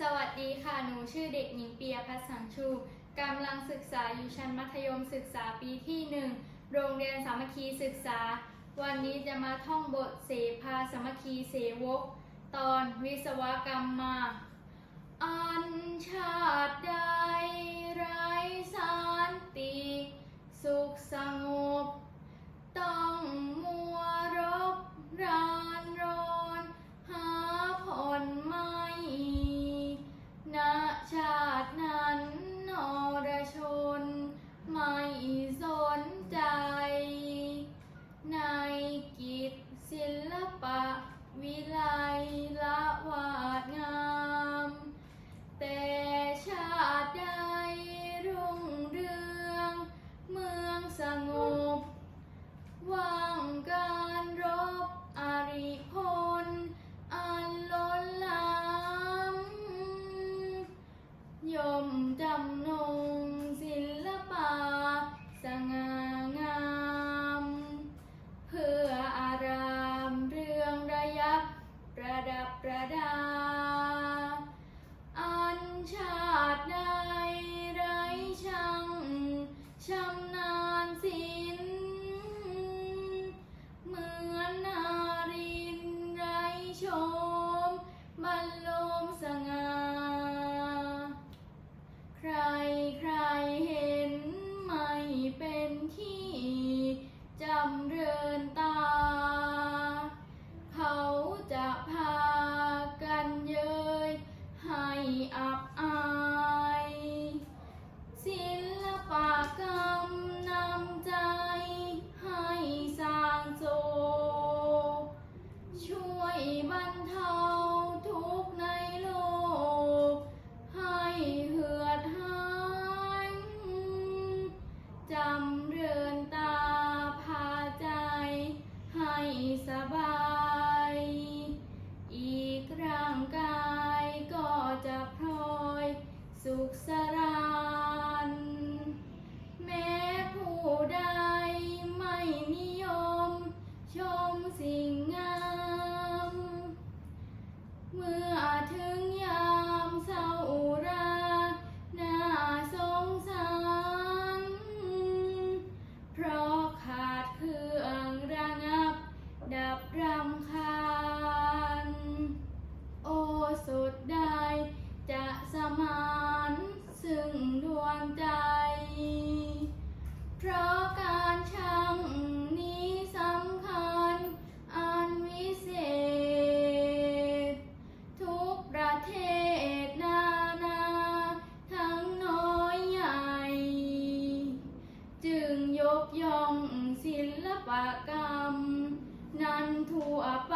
สวัสดีค่ะ หนูชื่อเด็กหญิงเปียพัฒสังชู กำลังศึกษาอยู่ชั้นมัธยมศึกษาปีที่ 1 โรงเรียนสามัคคีศึกษา วันนี้จะมาท่องบทเสภาสามัคคีเสวก ตอนวิศวกรรมมา อันชาติ มจำนงศิลปะสง่า รินตาพาใจให้สบาย ปกรรม นั้นทั่ปาป